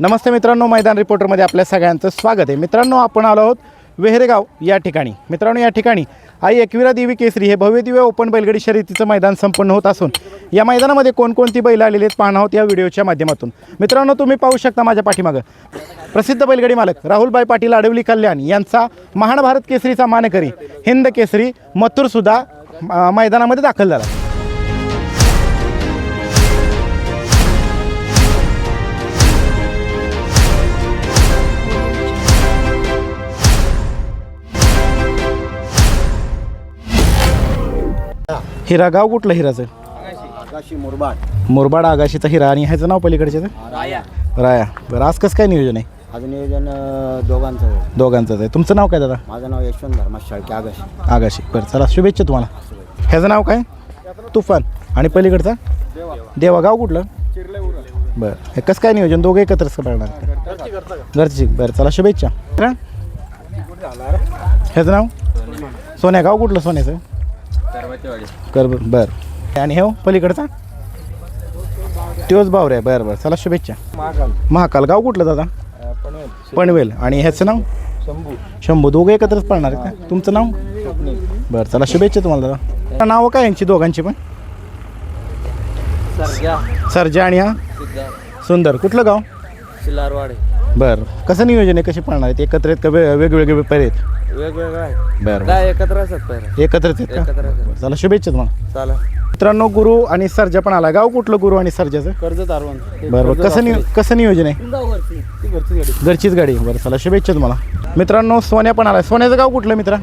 नमस्ते मित्रांनो मैदान रिपोर्टरमध्ये आपल्या सगळ्यांचं स्वागत आहे. मित्रांनो आपण आलो आहोत वेहरेगाव या ठिकाणी. मित्रांनो या ठिकाणी आई एकविरा देवी केसरी हे भव्य दिव्य ओपन बैलगडी शर्यतीचं मैदान संपन्न होत असून या मैदानामध्ये कोणकोणती बैल आलेली आहेत पाहणार आहोत या व्हिडिओच्या माध्यमातून. मित्रांनो तुम्ही पाहू शकता माझ्या पाठीमागं. प्रसिद्ध बैलगडी मालक राहुलबाई पाटील आडवली कल्याण यांचा महान भारत केसरीचा मानकरी हिंद केसरी मथुरसुद्धा मैदानामध्ये दाखल झाला. हिरा गाव कुठलं हिराचं? आकाशी मुरबाड. मुरबाड आगाशीचा हिरा. आणि ह्याचं नाव पलीकडचे राया. राया. बरं आज कसं काय नियोजन आहे? अजून नियोजन अं, दोघांचं आहे. दोघांचंच आहे. तुमचं नाव काय दादा? माझं नाव यशवंत धर्मा शाळके आकाशी आगाशी. बरं चला शुभेच्छा तुम्हाला. ह्याचं नाव काय? तुफान. आणि पलीकडचा? देवा गाव कुठलं? बरं हे कसं काय नियोजन? दोघं एकत्रच का पाळणार घरची बरं चला शुभेच्छा? ह्याचं नाव? सोन्या. गाव कुठलं सोन्याचं? कर बरं. आणि हे हो पलीकडचा? त्योच भाऊ रे बरं बरं. चला शुभेच्छा. महाकाल. गाव कुठलं दादा? पनवेल. आणि ह्याचं नाव? शंभू. शंभू. दोघं एकत्रच पडणार आहेत का? तुमचं नाव? बरं चला शुभेच्छा तुम्हाला दादा. नावं काय यांची दोघांची पण? सरजा आणि हा? सुंदर. कुठलं गाव? शिलारवाडे. बरं. कसं नियोजन आहे? कशी पडणार आहेत? एकत्र आहेत का वे- वेगवेगळे पैरे आहेत? वेगवेगळं आहे बरं बरं. काय एकत्र असत पहिला एकत्रच आहेत का? एकत्र बरं, चला शुभेच्छा तुम्हाला. चाला. मित्रांनो गुरु आणि सर्जा पण आला. गाव कुठलं गुरु आणि सर्जाचं? कर्ज तारवण बरं बरं. कसं नियो कसं नियोजन आहे? ती घरची गाडी. घरचीच गाडी. बरं चला शुभेच्छा तुम्हाला. मित्रांनो सोन्या पण आला सोन्याचं गाव कुठलं मित्रा?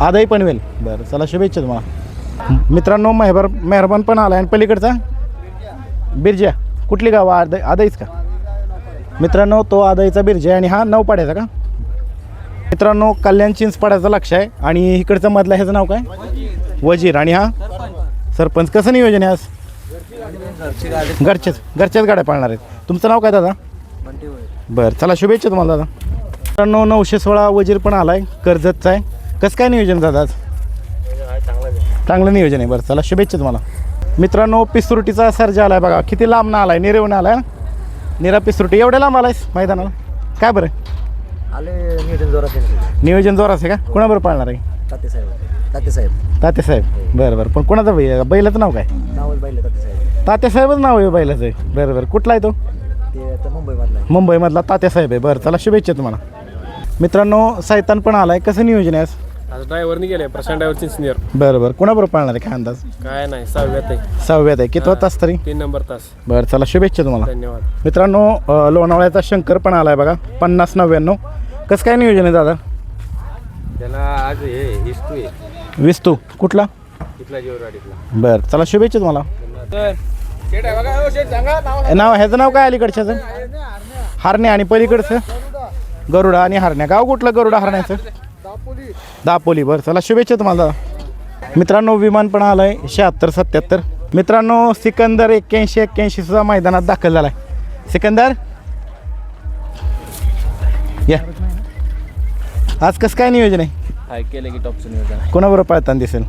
आदाई पनवेल. बरं चला शुभेच्छा तुम्हाला. मित्रांनो मेहबर मेहरबान पण आला आणि पलीकडचा? बिरजा. कुठली गाव? आदाई आदाईच का? मित्रांनो तो आदाईचा बिरजा आणि हा नऊ पाड्याचा का? मित्रांनो कल्याण चिंचपाड्याचा लक्ष आहे. आणि इकडचं मधलं ह्याचं नाव काय? वजीर. आणि हा? सरपंच. कसं नियोजन आहे आज? घरचेच घरच्याच गाड्या पाळणार आहेत. तुमचं नाव काय दादा? बरं चला शुभेच्छा तुम्हाला दादा. मित्रांनो नऊशे सोळा वजीर पण आला आहे कर्जतचा आहे. कसं काय नियोजन दादा आज? चांगलं नियोजन आहे. बरं चला शुभेच्छा तुम्हाला. मित्रांनो पिसुरटीचा सर्जा आहे बघा. किती लांब ना आहे निरेवून आला आहे निरा पिसुरटी एवढ्या लांब आलायस मैदानाला? काय बरं? आले नियोजन जोरात नियोजन जोरात आहे का? कोणाबरोबर पाळणार आहे? ताते साहेब. ताते साहेब. तात्या साहेब. बरं बरं. पण कोणाचं बै बैलाचं नाव काय? नावच पाहिलं ताते साहेब. तात्या साहेबच नाव आहे बैलाचं. आहे बरं बरं. कुठला आहे तो? ते आता मुंबईमधला आहे. मुंबईमधला तात्यासाहेब आहे. बरं चला शुभेच्छा तुम्हाला. मित्रांनो सैतान पण आलाय. कसं नियोजन आहे आज? आज ड्रायव्हरनी गेले प्रशांत ड्रायव्हर सिनियर बरं बरं. कोणाबरोबर पाळणार आहे काय अंदाज? काय नाही सहाव्यात आहे. सहाव्यात आहे. कितवा तास तरी? तीन नंबर तास. बरं चला शुभेच्छा तुम्हाला. धन्यवाद. मित्रांनो अं, लोणावळ्याचा शंकर पण आलाय बघा. पन्नास नव्याण्णव. कसं काय नियोजन आहे दादा? त्याला आज हे हिस्टू आहे. विस्तू कुठला? इथला जीवराडीतला. बरं चला शुभेच्छा तुम्हाला. हे नाव ह्याचं नाव काय अलीकडच्याचं? हारणे आणि पलीकडचं? गरुडा आणि हारण्या. गाव कुठलं गरुडा हरण्याचं? दापोली बरं चला शुभेच्छा तुम्हाला. मित्रांनो विमान पण आलंय शहात्तर सत्याहत्तर मित्रांनो सिकंदर एक्क्याऐंशी एक्क्याऐंशी सुद्धा मैदानात दाखल झालाय. सिकंदर? या. आज कसं काय नियोजन आहे? केलं की टॉपचं नियोजन कोणाबरोबर पळताना दिसेल?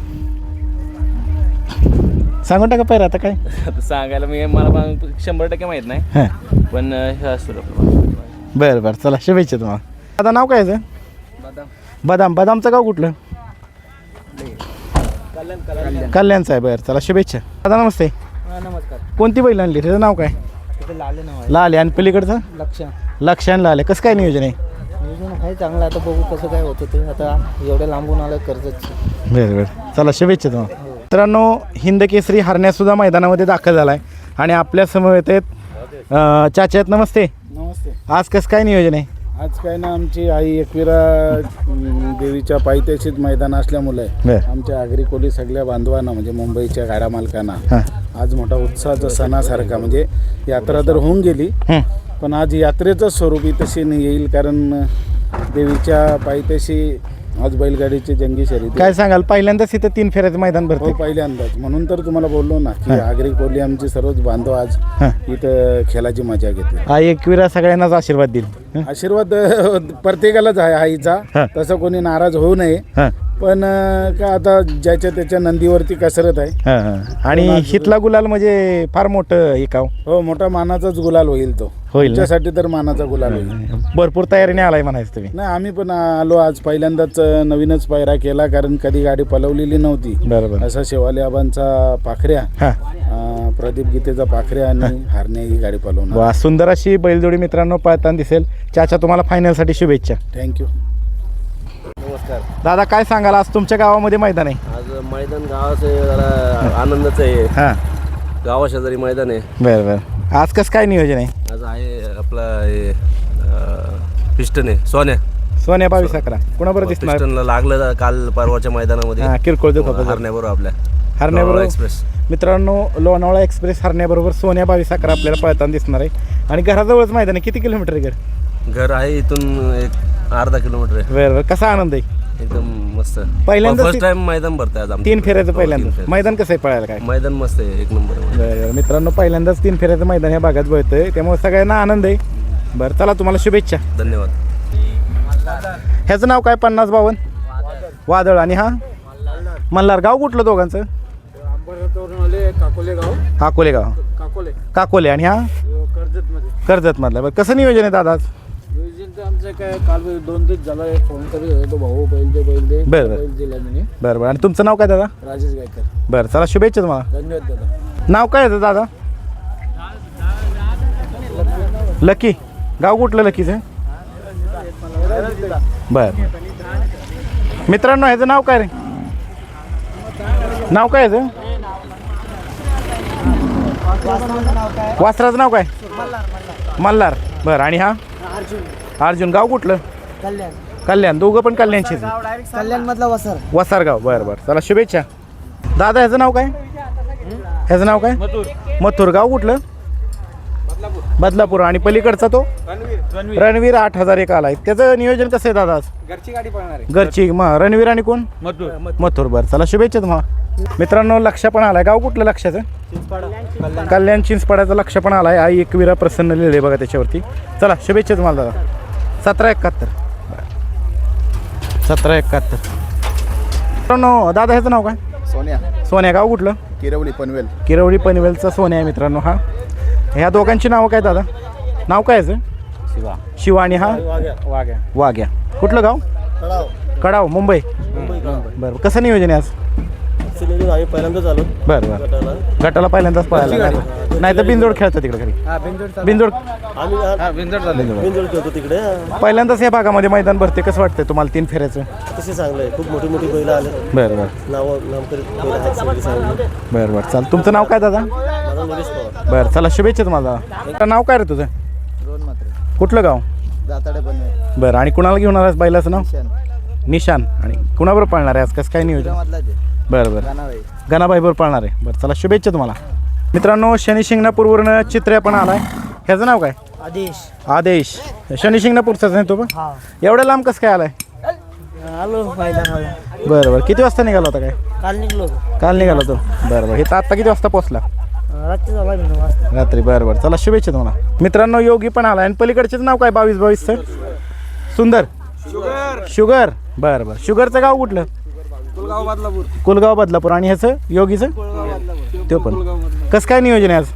सांगून टाका पाहिजे आता काय? आता सांगायला मी मला शंभर टक्के माहीत नाही. पण बरं बरं चला शुभेच्छा तुम्हाला. आता नाव काय आहे? बदाम बदामचं गाव कुठलं? कल्याणचं आहे बरं चला शुभेच्छा. दादा नमस्ते. नमस्कार. कोणती बैल आणली? त्याचं नाव काय? लाले नाव लाल आणि पलीकडचं? लक्ष. लक्ष आणि लाल. कसं काय नियोजन आहे? नियोजन आहे चांगलं आता बघू कसं काय होतं ते. आता एवढं लांबून आलं कर्जत बरं बरं. चला शुभेच्छा तुम्हाला. मित्रांनो हिंद केसरी हरण्यासुद्धा मैदानामध्ये दाखल झाला आहे आणि आपल्या समवेत आहेत चाचा आहेत. नमस्ते. नमस्ते. आज कसं काय नियोजन आहे? आज काय ना आमची आई एकविरा देवीच्या पायथ्याशीच मैदान असल्यामुळे बरं आमच्या आगरी कोली सगळ्या बांधवांना म्हणजे मुंबईच्या गाड्या मालकांना आज मोठा उत्साहाचा सणासारखा म्हणजे यात्रा तर होऊन गेली. पण आज यात्रेचं स्वरूपी तशी नाही येईल कारण देवीच्या पायथ्याशी आज बैलगाडीची जंगी शर्यती काय सांगाल? पहिल्यांदाच इथं तीन फेऱ्याचं मैदान हो भरते पहिल्यांदाच. म्हणून तर तुम्हाला बोललो ना की हां. आगरी कोली आमचे सर्वच बांधव आज हां. इथं खेळाची मजा घेते हा एकविरा सगळ्यांनाच आशीर्वाद देईल. हं? आशीर्वाद प्रत्येकालाच आहे आईचा. हा. तसं कोणी नाराज होऊ नये. हां. पण अं, का आता ज्याच्या त्याच्या नंदीवरती कसरत आहे. हां हां. आणि हितला गुलाल म्हणजे फार मोठं हे काव हो? मोठा मानाचाच गुलाल होईल तो. होईल ना? तर मानाचा गुलाल होईल. भरपूर तयारीने आलाय म्हणायचं तुम्ही. नाही आम्ही पण आलो आज. पहिल्यांदाच अं, नवीनच पायरा केला कारण कधी गाडी पलवलेली नव्हती. बरोबर. असा शेवाली आबांचा पाखऱ्या हां. अं, प्रदीप गीतेचा पाखऱ्या आणि हारण्या ही गाडी पलवणार. वा सुंदर अशी बैलजोडी मित्रांनो पळताना दिसेल. चाचा तुम्हाला फायनलसाठी शुभेच्छा. थँक्यू नमस्कार. दादा काय सांगाल? आज तुमच्या गावामध्ये मैदान आहे. आज मैदान गावाचं जरा आनंदाचं आहे. हां. गावाशेजारी मैदान आहे. बरं बरं. आज कसं काय नियोजन आहे? आज आहे आपलं हे पिस्टन आहे सोन्या. सोन्या बावीस अकरा. कुणाबरोबर दिसणार? पिस्टनला लागलं काल परवाच्या मैदानामध्ये. हां किरकोळ दुखापत हरण्याबरोबर आपल्या. हरण्याबरोबर? एक्सप्रेस. मित्रांनो लोणावळा एक्सप्रेस हरण्याबरोबर सोन्या बावीस अकरा आपल्याला पळताना दिसणार आहे. आणि घराजवळच मैदान आहे. किती किलोमीटर आहे घर? घर आहे इथून एक अर्धा किलोमीटर आहे. बरं बरं. कसा आनंद आहे? एकदम मस्त. पहिल्यांदाच फर्स्ट टाइम मैदान भरतंय आज तीन फेऱ्याचं हो, तीन पहिल्यांदा फेऱ्या. मैदान कसं आहे पळायला काय? मैदान मस्त आहे एक नंबर आहे. बरं बरं. मित्रांनो पहिल्यांदाच तीन फेऱ्याचं मैदान या भागात बळतंय त्यामुळे सगळ्यांना आनंद आहे. बरं चला तुम्हाला शुभेच्छा. धन्यवाद. ह्याचं नाव काय? पन्नास बावन? वादळ. आणि हा? मल्हार. गाव कुठलं दोघांचं? काकोले गाव. काकोले गाव. काकोले. काकोले. आणि हा? कर्जत मध्ये कर्जत मधला बरं कसं नियोजन आहे दादा आज आमचं काय काल दोन दिवस झाला फोन करत होता तो भाऊ बैल दे बैल दे बरं, बरं. बैल दिला मी बरं बरं. आणि तुमचं नाव काय दादा? राजेश गायकर. बरं चला शुभेच्छा तुम्हाला. धन्यवाद दादा. नाव काय येतं दादा? लकी. गाव कुठलं लकीचं? बर. मित्रांनो ह्याचं नाव काय रे? नाव काय ह्याचं? वासराचं नाव काय? मल्हार. बरं आणि हा? अर्जुन गाव कुठलं? कल्याण. कल्याण. दोघं पण कल्याणचीच कल्याण मधला वसर. वसारगाव बरं बरं. चला शुभेच्छा. दादा ह्याचं नाव काय? ह्याचं नाव काय? मथुर. गाव कुठलं? बदलापूर. आणि पलीकडचा तो? रणवीर. आठ हजार एक आलाय. त्याचं नियोजन कसं आहे दादा आज? घरची गाडी पळणार आहे. घरची. मग रणवीर आणि कोण? मथुर. बरं. चला शुभेच्छा तुम्हाला मित्रांनो लक्ष पण आलाय. गाव कुठलं लक्षाचं? कल्याण चिंचपाड्याचं लक्ष पण आलाय. आई एकविरा प्रसन्न लिहिले बघा त्याच्यावरती. चला शुभेच्छा तुम्हाला दादा. सतरा एकाहत्तर. सतरा एकाहत्तर. मित्रांनो दादा ह्याचं नाव काय? सोन्या. सोन्या गाव कुठलं? किरवली पनवेल. किरवडी पनवेलचा सोन्या आहे मित्रांनो हा. ह्या दोघांची नावं काय दादा? नाव काय याचं? शिवा. शिवा आणि हा? वाघ्या. वाघ्या. कुठलं गाव? कडाव मुंबई. बरं कसं नियोजन आहे आज? आम्ही पहिल्यांदाच आलो. बरं बरं. गटाला. पहिल्यांदाच पळायला नाही तर बिंदोड खेळतो तिकडे घरी. बिंदोड बिंजोड खेळतो तिकडे. पहिल्यांदाच या भागामध्ये मैदान भरते. कसं वाटतंय तुम्हाला तीन फेऱ्याचं? तसे चांगलं आहे. खूप मोठी मोठी बैल आले. बरं बरं. नाव नामकरीत बैल आहेत सगळी चांगली बरं बरं. चाल तुमचं नाव काय दादा? माझा मनीष पवार. बरं चला शुभेच्छा तुम्हाला नाव काय रे तुझं? दोन मात्र कुठलं गाव? जाताडे बरं आणि कुणाला घेऊन आलास बैलाचं नाव? निशान. आणि कुणाबरोबर पाळणार आहे? आज कसं काय नियोजन? मधला ते बरं बरं. गाणाबाई गणाबाईबरोबर पाळणार आहे. बरं चला शुभेच्छा तुम्हाला. मित्रांनो शनी शिंगणापूरवरनं चित्र्या पण आलाय. ह्याचं नाव काय? आदेश. आदेश. शनी शिंगणापूरचाच नाही तो पण? हा. एवढ्या लांब कसं काय आलाय? आलो बरं बरं. किती वाजता निघाला होता काय? काल निघलो काल निघाला तो बरं बरं. हे तर आत्ता किती वाजता पोहोचला? रात्री झाला मी वाजता. रात्री. बरं बरं. चला शुभेच्छा तुम्हाला. मित्रांनो योगी पण आला आणि पलीकडचेच नाव काय? बावीस बावीस सर? सुंदर. शुगर. बरं बरं. शुगरचं गाव कुठलं? कुलगाव बदलापूर. कुलगाव बदलापूर. आणि ह्याचं? योगीचं? तो पण. कसं काय नियोजन आहे आज?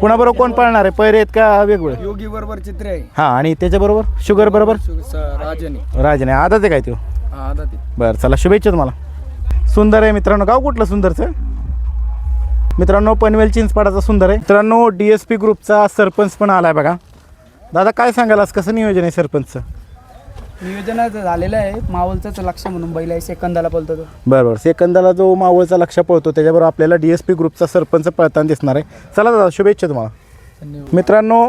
कुणाबरोबर कोण पाळणार आहे? पैरे आहेत का वेगवेगळे? योगी बरोबर चित्र आहे. हां आणि त्याच्याबरोबर? शुगर बरोबर? राजाने. राजने. आदाच आहे काय तो आदा ते बरं चला शुभेच्छा तुम्हाला. सुंदर आहे मित्रांनो. गाव कुठलं सुंदरचं? मित्रांनो पनवेल चिंचपाडाचा सुंदर आहे. मित्रांनो डी एस पी ग्रुपचा सरपंच पण आलाय बघा. दादा काय सांगाल आज? कसं नियोजन आहे सरपंचचं? नियोजनाचं झालेलं आहे. मावलचं लक्ष म्हणून बैल आहे सेकंदाला बोलतो तो. बरं बरं सेकंदाला जो मावळचा लक्ष पळतो त्याच्याबरोबर आपल्याला डी एस पी ग्रुपचा सरपंच पळताना दिसणार आहे. चला दादा शुभेच्छा तुम्हाला. मित्रांनो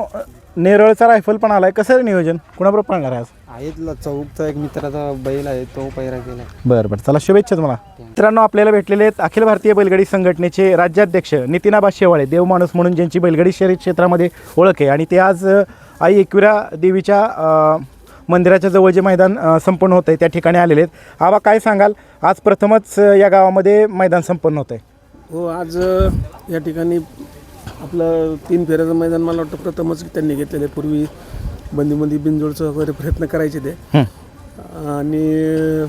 नेरळचा रायफल पण आलाय. कसं आहे नियोजन? कुणाबरोबर पळणार आहे आज? आहेत चौकचा एक मित्राचा बैल आहे तो पैरा केला बरं बरं. चला शुभेच्छा तुम्हाला. मित्रांनो आपल्याला भेटलेले आहेत अखिल भारतीय बैलगाडी संघटनेचे राज्याध्यक्ष नितीनाबा शेवाळे देवमाणूस म्हणून ज्यांची बैलगाडी शर्यत क्षेत्रामध्ये ओळख आहे. आणि ते आज आई एकविरा देवीच्या अ, मंदिराच्या जवळ जे मैदान संपन्न होतं आहे त्या ठिकाणी आलेले आहेत. आबा काय सांगाल? आज प्रथमच या गावामध्ये मैदान संपन्न होतं आहे हो आज या ठिकाणी आपलं तीन फेऱ्याचं मैदान मला वाटतं प्रथमच त्यांनी घेतलेलं आहे. पूर्वी बंदीबंदी बिनजोडचं वगैरे प्रयत्न करायचे ते. आणि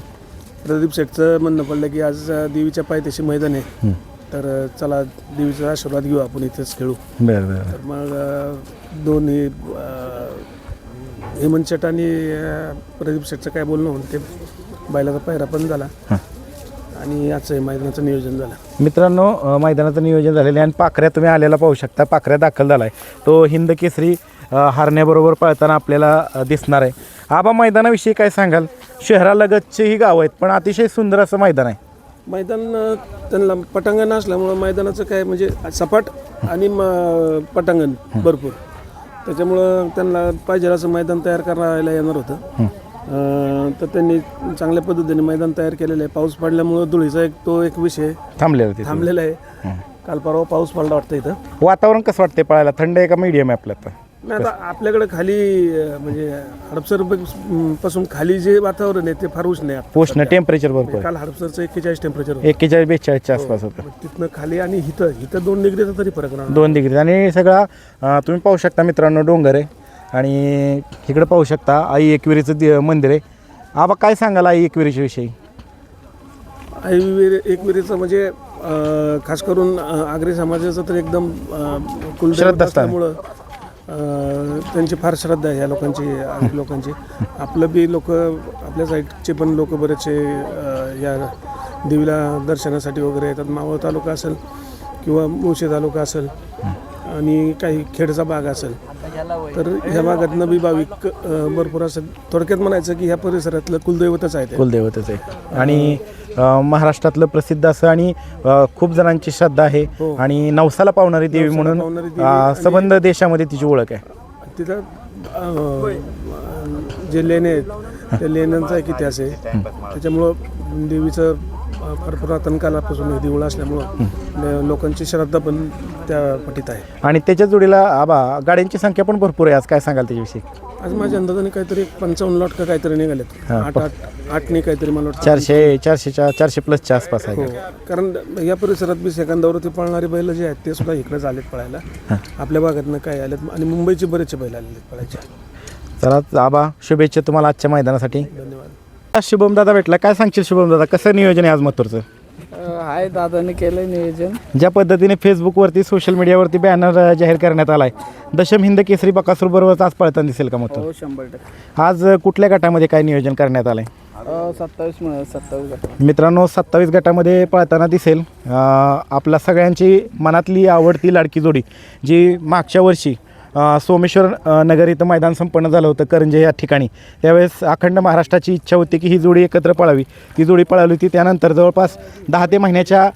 प्रदीप शेठचं म्हणणं पडलं की आज देवीच्या पायथ्याशी मैदान आहे. तर चला देवीचा आशीर्वाद घेऊ आपण इथेच खेळू. बरं बरं मग दोन्ही हेमंत शेठ आणि प्रदीप शेठचं काय बोलणं होतं ते बैलाचा पायरा पण झाला. आणि हे मैदानाचं नियोजन झालं. मित्रांनो अ, मैदानाचं नियोजन झालेलं आहे आणि पाखऱ्या तुम्ही आलेला पाहू शकता. पाखऱ्या दाखल झाला आहे तो हिंद केसरी अ, हारण्याबरोबर पळताना आपल्याला अ, दिसणार आहे. आबा मैदानाविषयी काय सांगाल? शहरालगतची ही गावं आहेत पण अतिशय सुंदर असं मैदान आहे. मैदान अ, त्यांना पटांगण असल्यामुळं मैदानाचं काय म्हणजे सपाट आणि म- पटांगण भरपूर. त्याच्यामुळं त्यांना पाहिजे असं मैदान तयार करायला येणार होतं. अ, तर त्यांनी चांगल्या पद्धतीने मैदान तयार केलेलं आहे. पाऊस पडल्यामुळं धुळीचा एक तो एक विषय थांबलेलं थांबलेला आहे. काल परवा पाऊस पडला वाटतं इथं. वातावरण कसं वाटते पळायला? थंड आहे का मीडियम आहे आपलं आता? नाही आता आपल्याकडे खाली अ, म्हणजे हडपसरपासून खाली जे वातावरण आहे ते फार उष्ण आहे पोषण टेम्परेचर भरपूर आहे. काल हडपसरचं एक्केचाळीस टेम्परेचर होतं. एक्केचाळीस बेचाळीसच्या आसपास होतं. तिथनं खाली आणि हिथं हिथं दोन डिग्रीचा तरी फरक राहणार. दोन डिग्री आणि सगळा अ, तुम्ही पाहू शकता मित्रांनो डोंगर आहे. आणि इकडे पाहू शकता आई एकविरीचं दि- मंदिर आहे. आबा काय सांगाल आई एकविरीच्या विषयी? आईवीर एकविरीचं म्हणजे अं, खास करून अं, आगरी समाजाचं तर एकदम अं, कुलदैवत श्रद्धास्थान. असल्यामुळं त्यांची फार श्रद्धा आहे ह्या लोकांची लोकांची. आपलं बी लोक आपल्या साईडचे पण लोक बरेचसे या देवीला दर्शनासाठी वगैरे येतात. मावळ तालुका असेल किंवा मुळशी तालुका असेल आणि काही खेडचा भाग असेल तर ह्या भागातनं बी भाविक अं, भरपूर असं थोडक्यात म्हणायचं की ह्या परिसरातलं कुलदैवतच आहे ते. कुलदैवतच आहे. आणि अ, महाराष्ट्रातलं प्रसिद्ध असं आणि अ, खूप जणांची श्रद्धा आहे हो. आणि नवसाला पावणारी देवी नवसाला म्हणून पावणारी देवी अ, आणि- सबंध देशामध्ये तिची ओळख आहे. तिथं अं, जे लेणे आहेत त्या लेण्यांचा एक इतिहास आहे. त्याच्यामुळं देवीचं फार पुरातन कालापासून हे देऊळ असल्यामुळं लोकांची श्रद्धा पण त्या पटीत आहे. आणि त्याच्या जोडीला आबा गाड्यांची संख्या पण भरपूर आहे. आज काय सांगाल त्याच्याविषयी? आज माझ्या अंदाजाने काहीतरी पंचावन्न लॉट का काहीतरी निघालेत. हा, आठ आठ आठने काहीतरी मला वाटतं. चारशे चारशेच्या चारशे प्लसच्या आसपास हो. आहे कारण या परिसरात बी सेकंदावरती पळणारी बैल जे आहेत ते सुद्धा इकडेच आलेत पळायला. आपल्या भागातनं काय आलेत आणि मुंबईचे बरेचसे बैल आलेले पळायचे. चला आबा शुभेच्छा तुम्हाला आजच्या मैदानासाठी. धन्यवाद. आज शुभम दादा भेटला. काय सांगशील शुभम दादा कसं नियोजन आहे आज मथुरचं? आहे दादाने केलं नियोजन. ज्या पद्धतीने फेसबुकवरती सोशल मीडियावरती बॅनर जाहीर करण्यात आलाय दशम हिंद केसरी बकासूर बरोबर आज पळताना दिसेल का मथुर? हो शंभर टक्के. आज कुठल्या गटामध्ये काय नियोजन करण्यात आलंय? सत्तावीस सत्तावीस गट मित्रांनो सत्तावीस गटामध्ये पळताना दिसेल. अं, आपल्या सगळ्यांची मनातली आवडती लाडकी जोडी जी मागच्या वर्षी सोमेश्वर नगर इथं मैदान संपन्न झालं होतं करंजे या ठिकाणी. त्यावेळेस अखंड महाराष्ट्राची इच्छा होती की ही जोडी एकत्र पळावी. ती जोडी पळाली होती त्यानंतर जवळपास दहा ते महिन्याच्या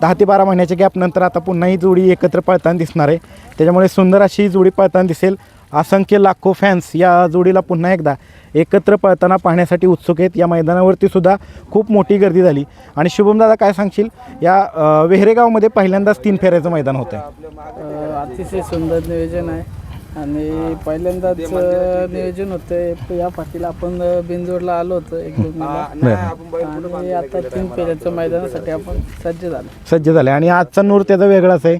दहा ते बारा महिन्याच्या गॅपनंतर आता पुन्हा ही जोडी एकत्र पळताना दिसणार आहे. त्याच्यामुळे सुंदर अशी ही जोडी पळताना दिसेल. असंख्य लाखो फॅन्स या जोडीला पुन्हा एकदा एकत्र पळताना पाहण्यासाठी उत्सुक आहेत. या मैदानावरती सुद्धा खूप मोठी गर्दी झाली. आणि शुभमदादा काय सांगशील? या वेहरेगावमध्ये पहिल्यांदाच तीन फेऱ्याचं मैदान होतं अं, अतिशय सुंदर नियोजन आहे. आणि पहिल्यांदाच नियोजन होतं या पाठीला आपण अं, बिनजोडला आलो होतो एक दोन आणि आता तीन फेऱ्याच्या मैदानासाठी आपण सज्ज झालो. सज्ज झाले. आणि आजचा नूर त्याचा वेगळाच आहे.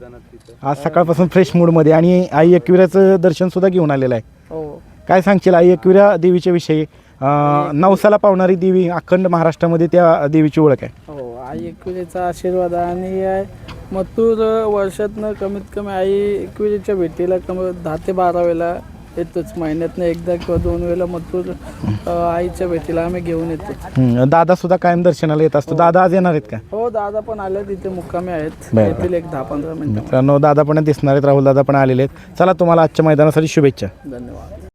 आज सकाळपासून फ्रेश मूडमध्ये आणि आई एकविराचं दर्शनसुद्धा घेऊन आलेलं आहे. हो. काय सांगशील आई एकविरा देवीच्या विषयी? नवसाला पावणारी देवी अखंड महाराष्ट्रामध्ये त्या देवीची ओळख आहे. हो आई एकविरीचा आशीर्वाद आणि मथुर वर्षातनं कमीत कमी आई एकविरीच्या भेटीला कमी दहा ते बारा वेळेला येतोच. महिन्यातनं एकदा किंवा दोन वेळेला मथुर अं, आईच्या भेटीला आम्ही घेऊन येतो. दादा सुद्धा कायम दर्शनाला येत असतो. दादा आज येणार आहेत का? हो दादा पण आले तिथे मुक्कामी आहेत. बरं. येतील एक दहा पंधरा मिनिटं. मित्रांनो दादा पण दिसणार आहेत. राहुल दादा पण आलेले आहेत. चला तुम्हाला आजच्या मैदानासाठी शुभेच्छा. धन्यवाद.